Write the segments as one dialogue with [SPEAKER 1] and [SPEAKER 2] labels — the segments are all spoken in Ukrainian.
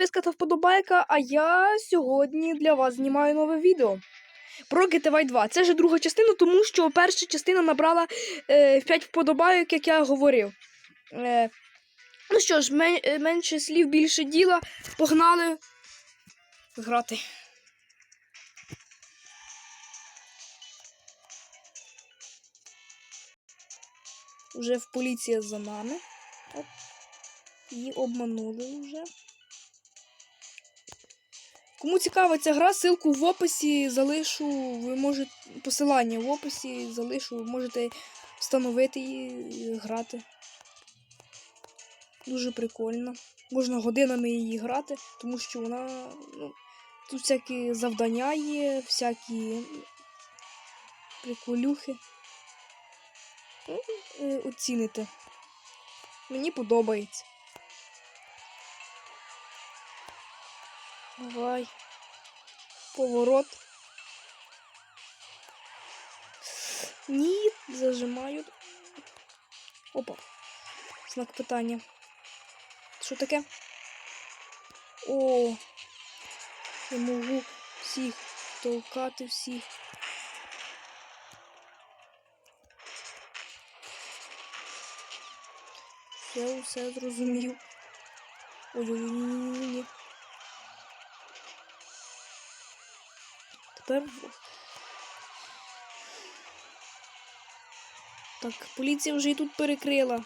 [SPEAKER 1] підписка та вподобайка, а я сьогодні для вас знімаю нове відео про GTV 2. Це вже друга частина, тому що перша частина набрала е, 5 вподобайок, як я говорив. Е, ну що ж, мен, е, менше слів, більше діла. Погнали грати. Уже в поліція за нами. Оп. Її обманули вже. Кому цікава ця гра, ссылку в описі залишу. Ви можете посилання в описі залишу, ви можете встановити її і грати. Дуже прикольно. Можна годинами її грати, тому що вона. Ну, тут всякі завдання є, всякі приколюхи. Ну, е, оціните. Мені подобається. Давай. Поворот. Ні, зажимають. Опа. Знак питання. Що таке? О, я можу всіх толкати всіх. Я все зрозумів. Ой-ой-ой-ой-ой. Тепер. Так, поліція вже і тут перекрила.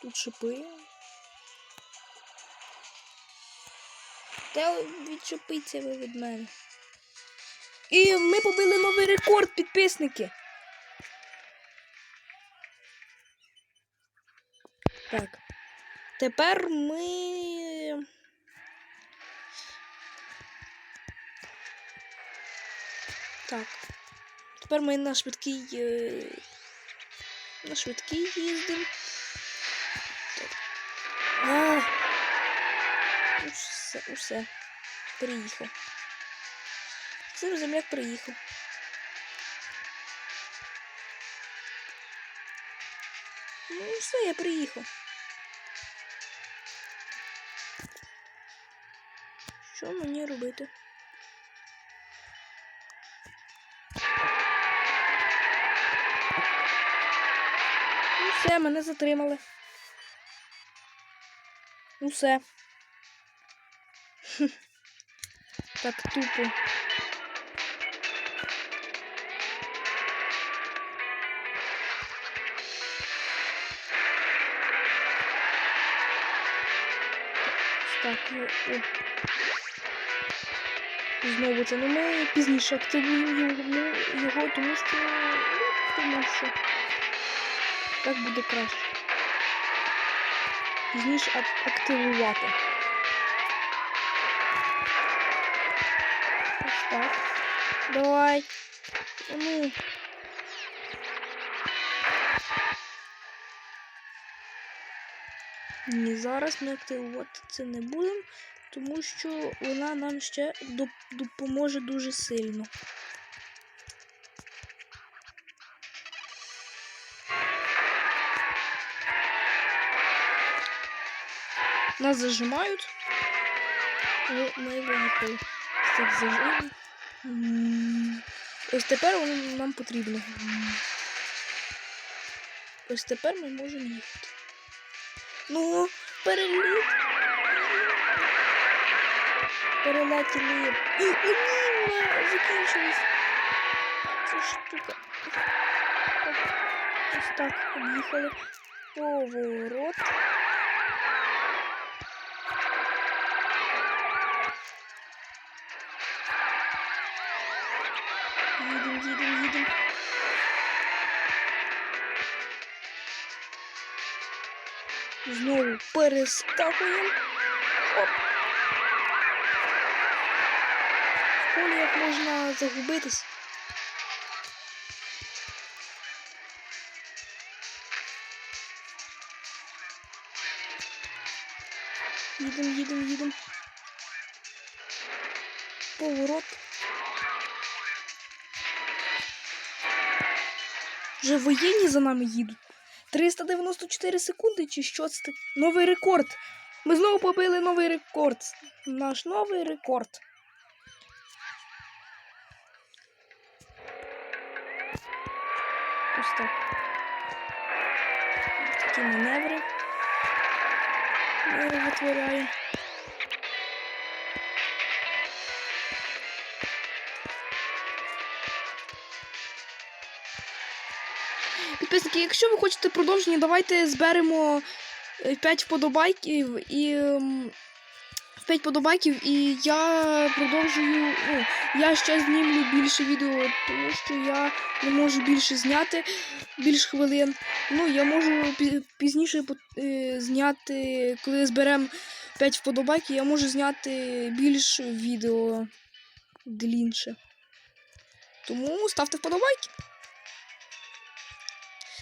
[SPEAKER 1] Тут шипи. Та відчепиться ви від мене. І ми побили новий рекорд, підписники. Так. Тепер ми. Так. Тепер ми на швидкий. е, На швидкий їздимо. Усе, усе. Приїхав. Цим земляк приїхав. Ну, все, я приїхав. Що мені робити? Мене затримали. Ну все. Так тупо. Так, ну. Знову це. Ну ми пізніше активуємо його, ну, його тому що. Ну, тому що. Так буде краще. Пізніше активувати. Ось так. Давай. Ну. Ні, зараз ми активувати це не будемо, тому що вона нам ще допоможе дуже сильно. Нас зажимають. Ну, ми виїхали з цих зажимів. М, Ось тепер воно нам потрібно. Ось тепер ми можемо їхати. Ну, переліт. Перелетіли. О, ні, не закінчилось. Ця штука. Ось так, об'їхали. Поворот. Їдем, їдем, їдем. Знову перескакуємо. Оп. В полі як можна загубитись. Їдем, їдем, їдем. Поворот. Вже воєнні за нами їдуть. 394 секунди чи що це? Новий рекорд. Ми знову побили новий рекорд. Наш новий рекорд. Ось так. Такі маневри. Ми витворяємо. Підписники, якщо ви хочете продовження, давайте зберемо 5 вподобайків і. ем, 5 вподобайків, і я продовжую. Ну, я ще знімлю більше відео, тому що я не можу більше зняти більш хвилин. Ну, я можу пізніше е, зняти, коли зберемо 5 вподобайків, я можу зняти більш відео длінше. Тому ставте вподобайки.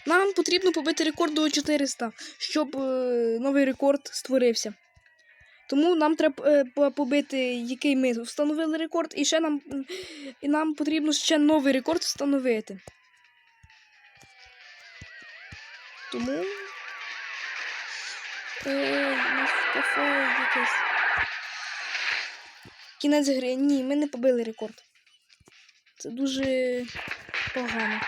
[SPEAKER 1] Нам потрібно побити рекорд до 400, щоб е, новий рекорд створився. Тому нам треба е, побити, який ми встановили рекорд, і ще нам, і нам потрібно ще новий рекорд встановити. Тому. Е, якесь. Кінець гри. Ні, ми не побили рекорд. Це дуже погано.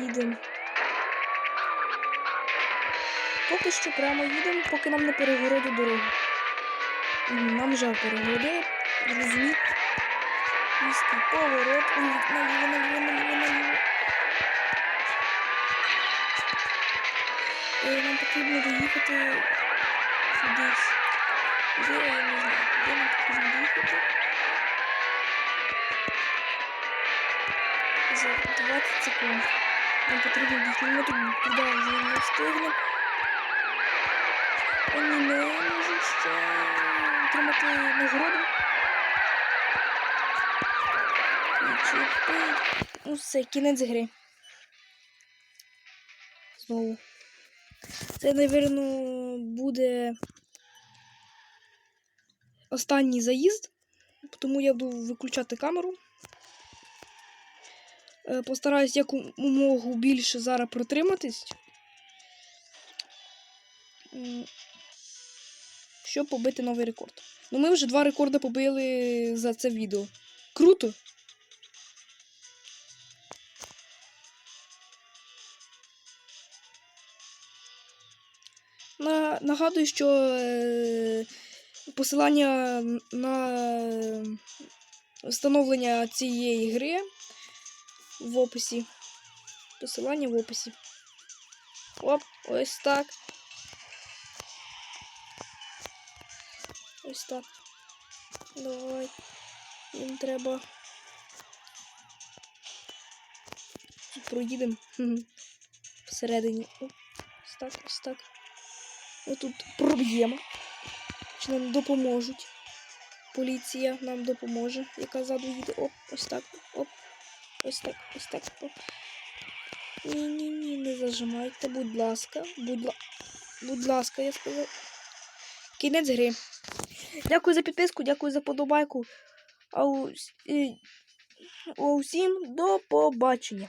[SPEAKER 1] Їдемо. Поки що прямо їдемо, поки нам не перегородять дорогу. Нам вже перегородили, розумієте? Різкий поворот. Нам потрібно доїхати кудись. Де я не знаю, де нам потрібно доїхати. За 20 секунд. Нам потрібно дійти. Ми тут туди вже не встигнемо. Вони не можуть ще отримати нагороду. Чіпи. Все, кінець гри. Знову. Це, напевно, буде останній заїзд, тому я буду виключати камеру. Е, Постараюсь якомогу більше зараз протриматись. Щоб побити новий рекорд. Ну, ми вже два рекорди побили за це відео. Круто! На, нагадую, що е, посилання на встановлення цієї гри в описі. Посилання в описі. Оп, ось так. Ось так. Давай. Їм треба. Проїдемо. Всередині. Ось так, ось так. Отут проб'ємо. Чи нам допоможуть. Поліція нам допоможе, яка ззаду їде. Оп, ось так. Оп. Ось так, ось так. Ні-ні-ні, не зажимайте, будь ласка. Будь, ла... будь ласка, я сказав. Кінець гри. Дякую за підписку, дякую за подобайку. А а усім до побачення.